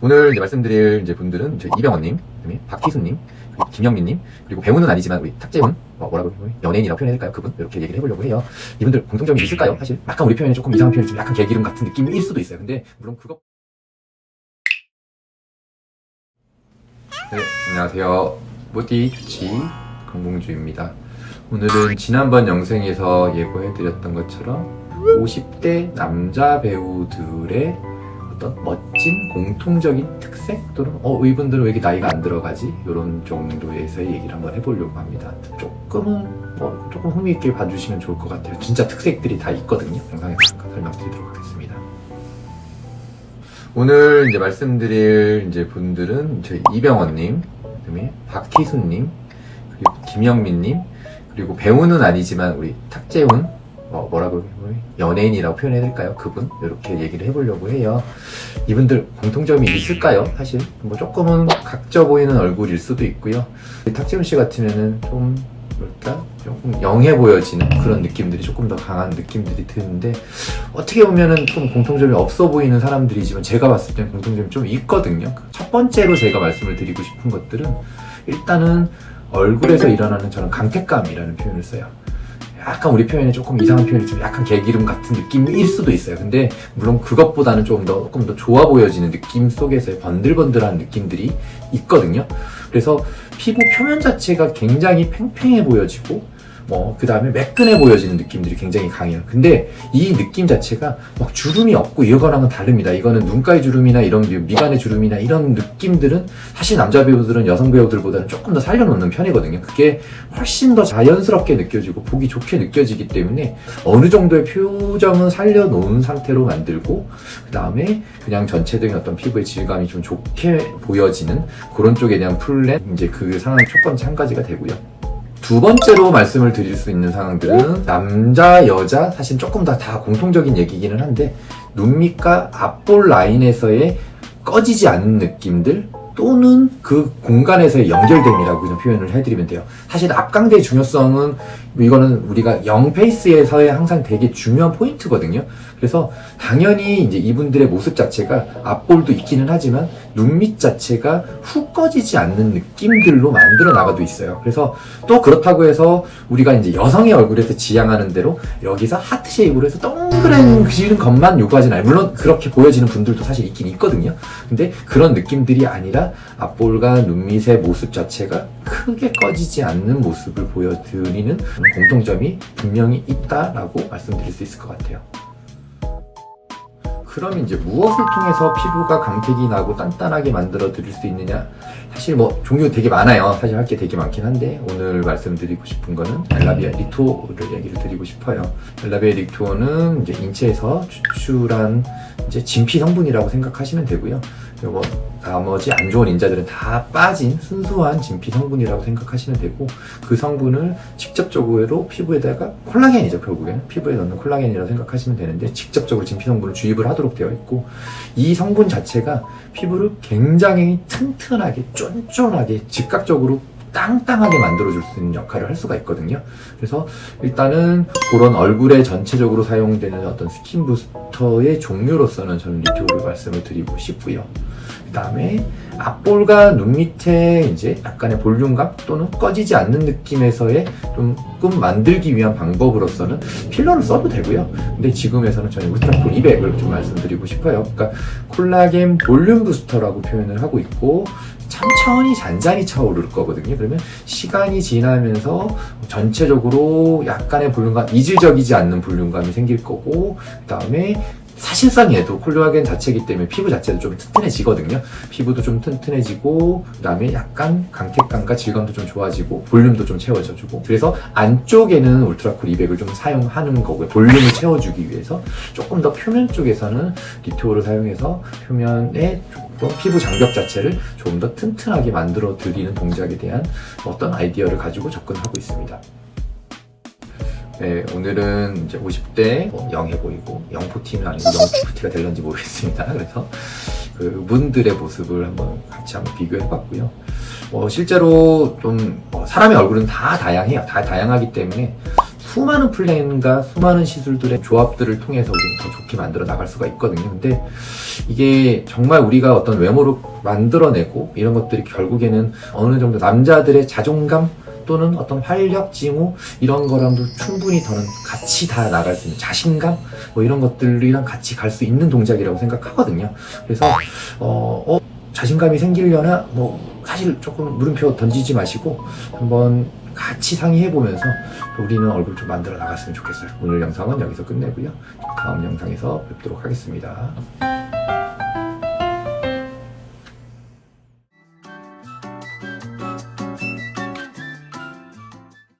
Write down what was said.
오늘 이제 말씀드릴 이제 분들은 저희 이병헌님, 그다음에 그리고 김영민님, 그리고 배우는 아니지만 우리 탁재훈, 뭐 뭐라고? 연예인이라고 표현해야 될까요? 그분 이렇게 얘기를 해보려고 해요. 이분들 공통점이 있을까요? 사실 약간 우리 표현이 조금 이상한 표현이 좀 약간 개기름 같은 느낌일 수도 있어요. 근데 물론 그거 네, 안녕하세요. 모디 주치 강봉주입니다. 오늘은 지난번 영상에서 예고해드렸던 것처럼 50대 남자 배우들의 어떤 멋진 공통적인 특색 또는 어 이분들은 왜 이렇게 나이가 안 들어가지 이런 정도에서의 얘기를 한번 해보려고 합니다. 조금은 뭐 조금 흥미 있게 봐주시면 좋을 것 같아요. 진짜 특색들이 다 있거든요. 영상에서 잠깐 설명드리도록 하겠습니다. 오늘 이제 말씀드릴 이제 분들은 저희 이병헌님, 그다음에 박희순님, 그리고 김영민님, 그리고 배우는 아니지만 우리 탁재훈, 뭐 뭐라고? 연예인이라고 표현해야 될까요? 그분 이렇게 얘기를 해보려고 해요. 이분들 공통점이 있을까요? 사실 뭐 조금은 각져 보이는 얼굴일 수도 있고요. 탁재훈 씨 같으면은 좀 뭐랄까 조금 영해 보여지는 그런 느낌들이 조금 더 강한 느낌들이 드는데 어떻게 보면은 좀 공통점이 없어 보이는 사람들이지만 제가 봤을 때는 공통점이 좀 있거든요. 첫 번째로 제가 말씀을 드리고 싶은 것들은 일단은 얼굴에서 일어나는 저는 강택감이라는 표현을 써요. 약간 우리 표현이 조금 이상한 표현이 좀 약간 개기름 같은 느낌일 수도 있어요. 근데 물론 그것보다는 조금 더 조금 더 좋아 보여지는 느낌 속에서의 번들번들한 느낌들이 있거든요. 그래서 피부 표면 자체가 굉장히 팽팽해 보여지고 뭐 그 다음에 매끈해 보여지는 느낌들이 굉장히 강해요. 근데 이 느낌 자체가 막 주름이 없고 이거랑은 다릅니다. 이거는 눈가의 주름이나 이런 미- 미간의 주름이나 이런 느낌들은 사실 남자 배우들은 여성 배우들보다는 조금 더 살려놓는 편이거든요. 그게 훨씬 더 자연스럽게 느껴지고 보기 좋게 느껴지기 때문에 어느 정도의 표정은 살려놓은 상태로 만들고 그 다음에 그냥 전체적인 어떤 피부의 질감이 좀 좋게 보여지는 그런 쪽에 대한 플랜 이제 그 상황이 첫 번째 한 가지가 되고요. 두 번째로 말씀을 드릴 수 있는 상황들은 남자, 여자 사실 조금 다, 다 공통적인 얘기기는 한데 눈 밑과 앞볼 라인에서의 꺼지지 않는 느낌들 또는 그 공간에서의 연결됨이라고 그냥 표현을 해드리면 돼요. 사실 앞광대의 중요성은 이거는 우리가 영 페이스에서의 항상 되게 중요한 포인트거든요. 그래서 당연히 이제 이분들의 모습 자체가 앞볼도 있기는 하지만 눈밑 자체가 훅 꺼지지 않는 느낌들로 만들어 나가도 있어요. 그래서 또 그렇다고 해서 우리가 이제 여성의 얼굴에서 지향하는 대로 여기서 하트 쉐입으로 해서 그리는 것만 요구하진 않아요. 물론 그렇게 보여지는 분들도 사실 있긴 있거든요. 근데 그런 느낌들이 아니라 앞볼과 눈밑의 모습 자체가 크게 꺼지지 않는 모습을 보여드리는 공통점이 분명히 있다라고 말씀드릴 수 있을 것 같아요. 그럼 이제 무엇을 통해서 피부가 강택이 나고 단단하게 만들어 드릴 수 있느냐? 사실 뭐 종류 되게 많아요. 사실 할 게 되게 많긴 한데 오늘 말씀드리고 싶은 거는 엘라비아 리토를 얘기를 드리고 싶어요. 엘라비아 리토는 이제 인체에서 추출한 이제 진피 성분이라고 생각하시면 되고요. 그리고 나머지 안 좋은 인자들은 다 빠진 순수한 진피 성분이라고 생각하시면 되고 그 성분을 직접적으로 피부에다가 콜라겐이죠 결국에는 피부에 넣는 콜라겐이라고 생각하시면 되는데 직접적으로 진피 성분을 주입을 하도록 되어 있고 이 성분 자체가 피부를 굉장히 튼튼하게 쫀쫀하게 즉각적으로 땅땅하게 만들어줄 수 있는 역할을 할 수가 있거든요. 그래서 일단은 그런 얼굴에 전체적으로 사용되는 어떤 스킨 부스터의 종류로서는 저는 리토를 말씀을 드리고 싶고요. 그 다음에 앞볼과 눈 밑에 이제 약간의 볼륨감 또는 꺼지지 않는 느낌에서의 조금 만들기 위한 방법으로서는 필러를 써도 되고요. 근데 지금에서는 저는 울트라콜 200을 좀 말씀드리고 싶어요. 그러니까 콜라겐 볼륨 부스터라고 표현을 하고 있고 천천히 잔잔히 차오를 거거든요. 그러면 시간이 지나면서 전체적으로 약간의 볼륨감, 이질적이지 않는 볼륨감이 생길 거고, 그 다음에 사실상 얘도 콜라겐 자체이기 때문에 피부 자체도 좀 튼튼해지거든요. 피부도 좀 튼튼해지고, 그 다음에 약간 강택감과 질감도 좀 좋아지고, 볼륨도 좀 채워져주고. 그래서 안쪽에는 울트라쿨 200을 좀 사용하는 거고요. 볼륨을 채워주기 위해서. 조금 더 표면 쪽에서는 리토를 사용해서 표면에 조금 피부 장벽 자체를 조금 더 튼튼하게 만들어 드리는 동작에 대한 어떤 아이디어를 가지고 접근하고 있습니다. 네, 오늘은 이제 50대 뭐 영해 보이고 영포티는 아니고 영피프티가 될런지 모르겠습니다. 그래서 그 분들의 모습을 한번 같이 한번 비교해 봤고요. 뭐 실제로 좀뭐 사람의 얼굴은 다 다양해요. 다 다양하기 때문에 수많은 플랜과 수많은 시술들의 조합들을 통해서 우리는 더 좋게 만들어 나갈 수가 있거든요. 근데 이게 정말 우리가 어떤 외모로 만들어내고 이런 것들이 결국에는 어느 정도 남자들의 자존감 또는 어떤 활력, 징후 이런 거랑도 충분히 더는 같이 다 나갈 수 있는 자신감 뭐 이런 것들이랑 같이 갈 수 있는 동작이라고 생각하거든요. 그래서 어, 어, 자신감이 생기려나 뭐 사실 조금 물음표 던지지 마시고 한번 같이 상의해 보면서 우리는 얼굴 좀 만들어 나갔으면 좋겠어요. 오늘 영상은 여기서 끝내고요. 다음 영상에서 뵙도록 하겠습니다.